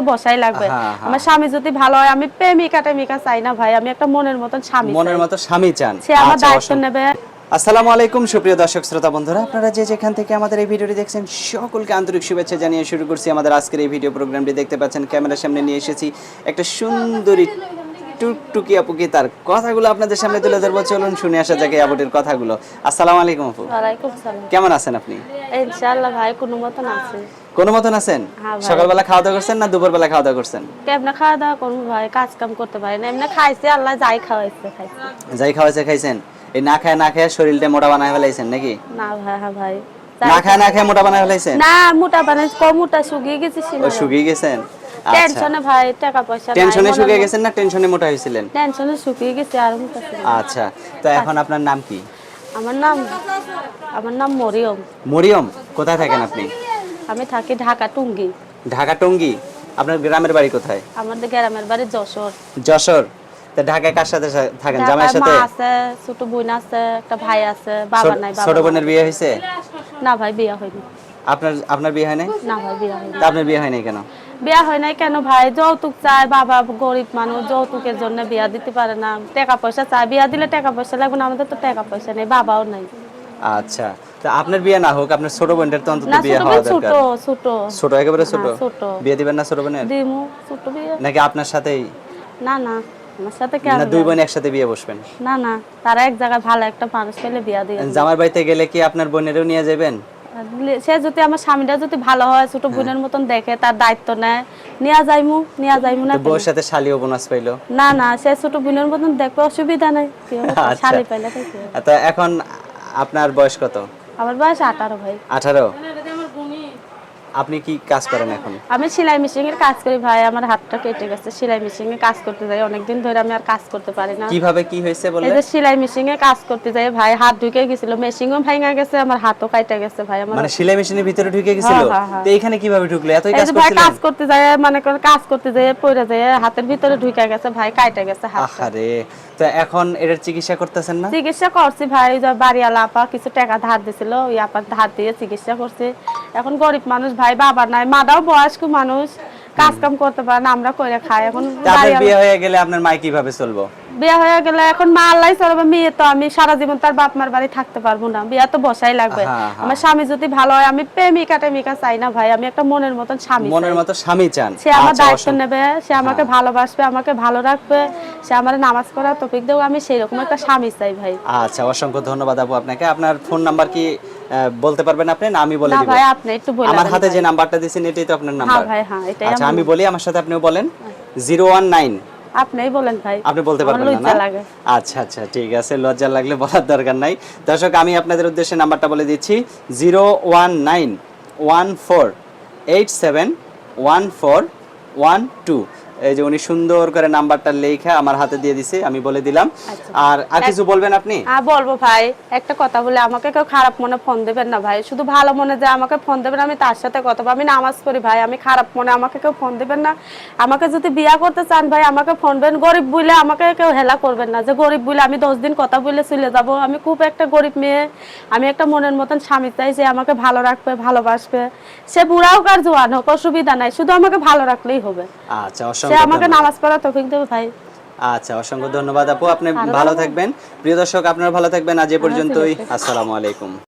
তো বসাই লাগবে। হ্যাঁ, হ্যাঁ। আমার স্বামী যদি ভালো হয় আমি প্রেমিকা টেমিকা চাই না ভাই। আমি একটা মনের মতন স্বামী মনের। মতো স্বামী চান। সে আমার আচ্ছা, দায়িত্ব নেবে। আসসালামু আলাইকুম সুপ্রিয় দর্শক শ্রোতা বন্ধুরা। আপনারা যে যেখান থেকে আমাদের এই ভিডিওটি দেখছেন সকলকে আন্তরিক শুভেচ্ছা জানিয়ে শুরু করছি আমাদের আজকের এই ভিডিও প্রোগ্রামটি। দেখতে পাচ্ছেন ক্যামেরার সামনে নিয়ে এসেছি একটা সুন্দরী টুকটুকি আপুকে তার কথাগুলো আপনাদের সামনে তুলে ধরবো। চলুন শুনে আসা যাক এই আপুটির কথাগুলো। আসসালামু আলাইকুম আপু। ওয়ালাইকুম সালাম কেমন আছেন আপনি? ইনশাআল্লাহ ভাই কোনো মতন আছে। কোনো মতন আছেন? হ্যাঁ। সকালবেলা খাওয়া দাওয়া করছেন না দুপুরবেলা খাওয়া দাওয়া করছেন? কেমনে খাওয়া দাওয়া করব ভাই কাজ কাম করতে পারি না। এমনি খাইছে আল্লাহ যাই খাওয়াইছে খাইছে। যাই খাওয়াইছে খাইছেন? এই না খায় না খায় শরীরটা মোটা বানায় ফেলাইছেন নাকি? না ভাই হ্যাঁ ভাই। না খায় না খায় মোটা বানায় ফেলাইছেন? না মোটা বানাই কম মোটা শুকিয়ে গেছি ও শুকিয়ে গেছেন? আচ্ছা। টেনশনে ভাই টাকা পয়সা টেনশনে শুকিয়ে গেছেন না টেনশনে মোটা হয়েছিলেন? টেনশনে শুকিয়ে গেছি আর মোটা আচ্ছা তো এখন আপনার নাম কি? আমার নাম আমার নাম মরিয়ম। মরিয়ম কোথায় থাকেন আপনি? আমি থাকি ঢাকা টুঙ্গি। ঢাকা টুঙ্গি? আপনার গ্রামের বাড়ি কোথায়? আমাদের গ্রামের বাড়ি যশোর। যশোর? তো ঢাকায় কার সাথে থাকেন? জামাইয়ের সাথে? আছে ছোট বোন আছে একটা ভাই আছে বাবা নাই বাবা ছোট বোনের বিয়ে হয়েছে? না ভাই বিয়া হয়নি। আপনার আপনার বিয়ে হয় নাই না ভাই বিয়া হয়নি। আপনার বিয়ে হয় নাই কেন? বিয়া হয় নাই কেন ভাই? যৌতুক চায় বাবা গরিব মানুষ যৌতুকের জন্য বিয়া দিতে পারে না। টাকা পয়সা চায় বিয়া দিলে টাকা পয়সা লাগবে না আমাদের তো টাকা পয়সা নেই বাবাও নাই। আচ্ছা। তো আপনার বিয়ে না হোক আপনার ছোট বোনটার তো অন্তত বিয়ে হওয়া বোন ছোট ছোট। ছোট একেবারে ছোট? ছোট। বিয়ে দিবেন না ছোট বোনের? দিমু ছোট বিয়ে। নাকি আপনার সাথেই? না না আমার সাথে কেন না দুই বোন একসাথে বিয়ে বসবেন? না না তারা এক জায়গায় ভালো একটা মানুষ পেলে বিয়া দিয়ে জামার বাড়িতে গেলে কি আপনার বোনেরও নিয়ে যাবেন? সে যদি আমার স্বামীটা যদি ভালো হয় ছোট হ্যাঁ। বোনের মতন দেখে তার দায়িত্ব নেয়। নিয়া যাইমু নিয়া যাইমু না বউর সাথে শালিও বোনাস পাইলো। না না সে ছোট বোনের মতন দেখবে অসুবিধা নাই। হবে, আচ্ছা। শালি পাইলে তো এখন আপনার বয়স কত? আমার বয়স আঠারো ভাই। আঠারো? আপনি কি কাজ করেন এখন? আমি সেলাই মেশিন এর কাজ করি ভাই আমার হাতটা কেটে গেছে সেলাই মেশিন এ কাজ করতে যাই। অনেকদিন ধরে আমি আর কাজ করতে পারি না। কীভাবে কি হয়েছে বলে এই যে সেলাই মেশিন এ কাজ করতে যাই ভাই হাত ঢুকে গেছিল মেশিনও ভাঙা গেছে আমার হাতও কাটা গেছে ভাই আমার মানে সেলাই মেশিনের ভিতরে ঢুকে গেছিল? হ্যাঁ, হ্যাঁ, হ্যাঁ। তো এখানে কীভাবে ঢুকলো? এতই কাজ যে ভাই কাজ করতে যাই মানে কাজ করতে যাই পড়ে যায় হাতের ভিতরে ঢুকে গেছে ভাই কাটা গেছে হাত আহারে। তো এখন এটার চিকিৎসা করতেছেন না? চিকিৎসা করছি ভাই বাড়িওয়ালা আপা কিছু টাকা ধার দিছিল, ওই আপা ধার দিয়ে চিকিৎসা করছি। এখন গরিব মানুষ ভাই বাবা নাই, মাদাও বয়স্ক মানুষ। কাজ কাম করতে পারে না আমরা করে খাই। এখন তা আপনার বাড়িওয়ালা- বিয়ে হয়ে গেলে আপনার মাই কীভাবে চলবো? বিয়ে হয়ে গেলে এখন মা আল্লাহ চলবে মেয়ে তো আমি সারা জীবন তার বাপ মার বাড়ি থাকতে পারব না। বিয়া তো বসাই লাগবে। হ্যাঁ, হ্যাঁ। আমার স্বামী যদি ভালো হয় আমি প্রেমিকা টেমিকা চাই না ভাই আমি একটা মনের মতন স্বামী মনের মতো স্বামী চান। সে আমার আচ্ছা, দায়িত্ব নেবে সে আমাকে ভালোবাসবে আমাকে ভালো রাখবে সে আমার নামাজ পড়ার তফিক দেবো আমি সেই রকম একটা স্বামী চাই ভাই। আচ্ছা অসংখ্য ধন্যবাদ আপু আপনাকে। আপনার ফোন নাম্বার কি বলতে পারবেন আপনি না আমি বলে দিব। ভাই আপনি একটু বলে আমার হাতে যে নাম্বারটা দিয়েছেন এটাই তো আপনার নাম্বার। হ্যাঁ ভাই হ্যাঁ এটাই আচ্ছা আমি বলি আমার সাথে আপনিও বলেন। Zero one nine. আপনিই বলেন ভাই। আপনি বলতে পারবেন না আচ্ছা আচ্ছা ঠিক আছে লজ্জা লাগলে বলার দরকার নাই। দর্শক আমি আপনাদের উদ্দেশ্যে নাম্বারটা বলে দিচ্ছি। Zero one nine one four eight seven one four one two. এই যে উনি সুন্দর করে নাম্বারটা লেখা আমার হাতে দিয়ে দিছে আমি বলে দিলাম। আচ্ছা। আর আর কিছু বলবেন আপনি? হ্যাঁ বলব ভাই একটা কথা বলে আমাকে কেউ খারাপ মনে ফোন দেবেন না ভাই। শুধু ভালো মনে যে আমাকে ফোন দেবেন আমি তার সাথে কথা আমি নামাজ পড়ি ভাই আমি খারাপ মনে আমাকে কেউ ফোন দেবেন না। আমাকে যদি বিয়া করতে চান ভাই আমাকে ফোন দেবেন গরিব বলে আমাকে কেউ হেলা করবেন না। যে গরিব বলে আমি দশ দিন কথা বলে চলে যাব। আমি খুব একটা গরিব মেয়ে। আমি একটা মনের মতন স্বামী চাই যে আমাকে ভালো রাখবে ভালোবাসবে। সে বুড়া কার জোয়ান হোক অসুবিধা নাই। শুধু আমাকে ভালো রাখলেই হবে। আচ্ছা সে আমাকে নামাজ পড়া তৌফিক দেবে ভাই। আচ্ছা অসংখ্য ধন্যবাদ আপু। আপনি ভালো থাকবেন। প্রিয় দর্শক আপনারা ভালো থাকবেন। আজ এ পর্যন্তই। আসসালামু আলাইকুম।